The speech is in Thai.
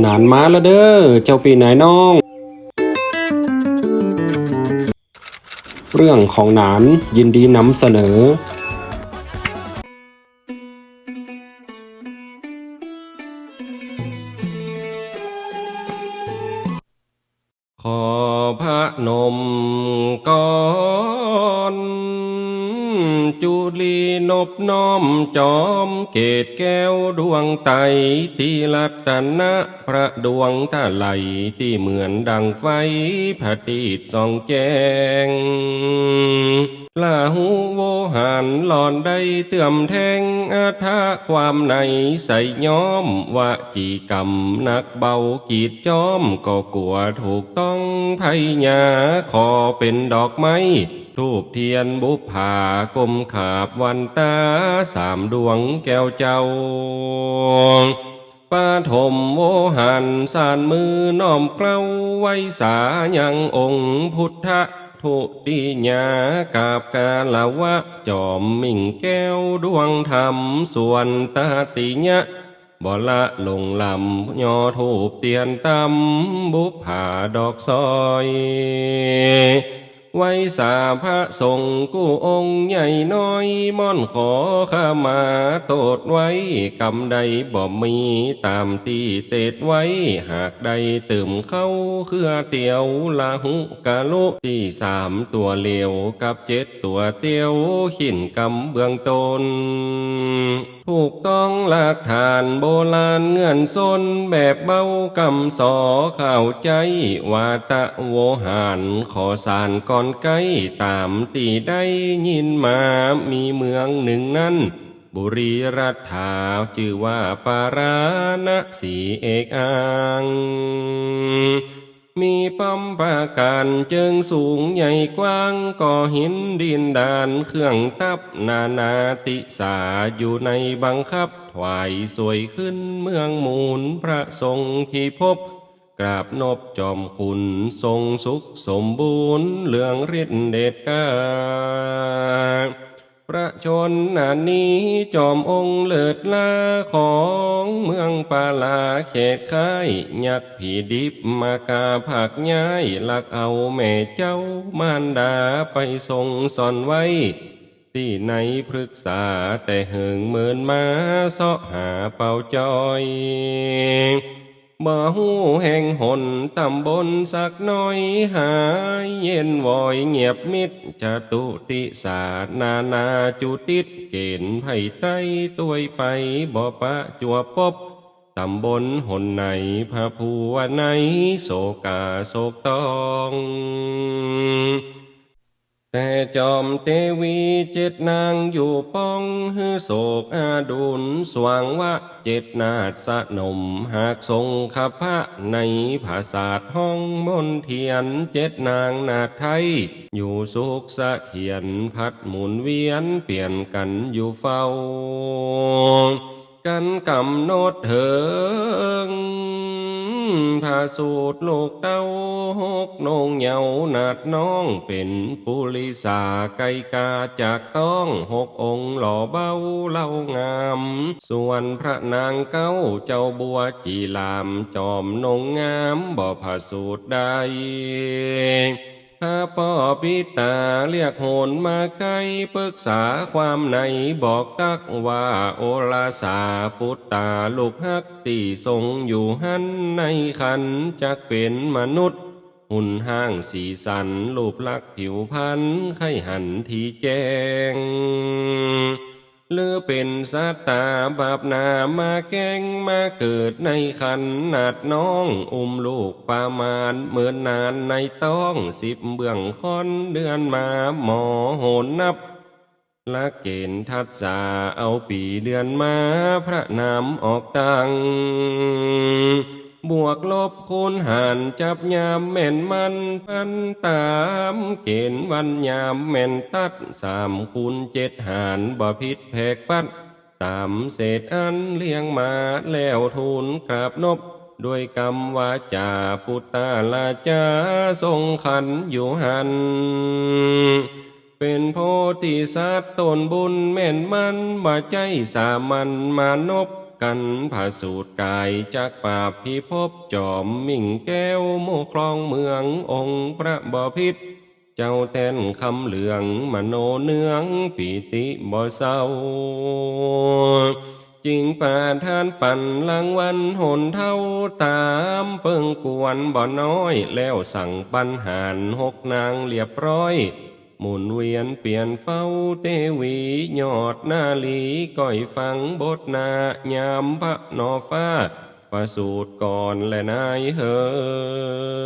หนานมาแล้วเด้อ เจ้าปีไหนน้อง เรื่องของหนานยินดีนำเสนอ ขอพระนมก่อ จุลีนบน้อมจอมเกตแก้วดวงไตที่รัตนะพระดวงทะไหลที่เหมือนดังไฟพระติดส่องแจงลาหูโวหารหลอนได้เตื่อมแทงอาทาความในใส่ย้อมว่าจีกรรมนักเบากีดจอมก็กลัวถูกต้องไทยยาขอเป็นดอกไม้ ทูบเทียนบุพผากลมขาบวันตาสามดวงแก้วเจ้าปาถมโวหันสานมือน้อมเกล้าไว้สายังองค์พุทธทุติญากาบกาลวะ จอมมิ่งแก้วดวงธรรมส่วนตาติญะบ่ละลงลำยอทูบเตียนตำบุพผาดอกซอย ไว้สาพระสงฆ์กู้องค์ใหญ่น้อยม่อนขอข้ามาโตดไว้กรรมใดบ่มีตามตีเตดไว้ หากใดตื่มเข้าเครือเตียวลาหุกะลุที่สามตัวเหลียวกับเจ็ดตัวเตียวขินกำเบื้องตนถูกต้องหลักฐานโบราณเงื่อนซนแบบเบ้ากำสอข่าวใจวาตะโวหารขอสารก่อนไกลตามตีได้ยินมา มีเมืองหนึ่งนั้น บุรีรัฐาชื่อว่าปาราณสีเอกอังมีปั๊มปราการเจิงสูงใหญ่กว้างก่อหินดินดานเครื่องตับนานาติสาอยู่ในบังคับถวายสวยขึ้นเมืองมูลพระทรงที่พบ กราบนบจอมคุณทรงสุขสมบูรณ์เรื่องฤทธิเดชกาประชนนานี้จอมองค์เลิศลาของเมืองปาลาเขตค่ายยักษ์ผีดิบมากาผักย้ายลักเอาแม่เจ้ามารดาไปทรงสอนไว้ ที่ในพฤกษาแต่เหิงเมินมาเสาะหาเป่าจอย บ่หูแห่งหนตำบลสักน้อยหายเย็นวอยเงียบมิดจตุติศาสนานาจุติดเกณฑ์ไผ่ไต้ตัวยไปบ่ปะจัวปบตำบลหนไหนพระภูวไหนโศกาโศกตอง แต่จอมเทวีเจ็ดนางอยู่ป้องฮือโศกอาดุลสว่างวะเจ็ดนาฏสนมหากทรงขพระในภาษาทห้องมนเทียนเจ็ดนางนาไทย อยู่สุขสะเทียนพัดหมุนเวียนเปลี่ยนกันอยู่เฝ้า กันกำหนดเถิงถ้าสูตรลูกเต้าหกนงเหยานาดน้องเป็นปุริสาไกกาจากต้องหกองค์หล่อเบ้าเล่างาม ส่วนพระนางเก้าเจ้าบัวจีลามจอมนงงามบ่ผาสูตรใด ถ้าพ่อพิตาเรียกโหนมาไกลปรึกษาความในบอกตักว่าโอลาสาพุตตาลูกฮักตีทรงอยู่หันในขันจักเป็นมนุษย์ หุ่นห้างสีสันรูปลักษ์ผิวพันธ์ไข่หันทีแจ้ง หรือเป็นสัตตาบาปนามาแกล้งมาเกิดในขันนาดน้องอุ้มลูกประมาณเหมือนนานในต้องสิบเบื้องค้อนเดือนมาหมอโหนนับละเกณฑ์ทัดสาเอาปีเดือนมาพระนามออกตัง บวกลบคูณหารจับยามแม่นมันพันตามเกณฑ์วันยามแม่นตัดสามคูณเจ็ดหารบ่ผิดแผกปัดตามเศษอันเลี้ยงมาแล้วทูลกราบนบด้วยกรรมวาจาปุตตาลาจาทรงขันอยู่หัน เป็นโพธิสัตว์ตนบุญแม่นมันบ่ใจสามัญมานบ กันผาสูตรกายจากปาพิภพจอมมิ่งแก้วโมครองเมืององค์พระบพิษเจ้าแต้นคำเหลืองมโนเนืองปีติบ่เศร้าจิงป่าทานปั่นรางวันหนเท่าตามเปิงกวนบ่น้อย แล้วสั่งปัญหารหกนางเรียบร้อย หมุนเวียนเปลี่ยนเฝ้าเตวียอดนาลีก้อยฟังบทนายามพระนอฟ้าประสูตรก่อนและนายเฮอ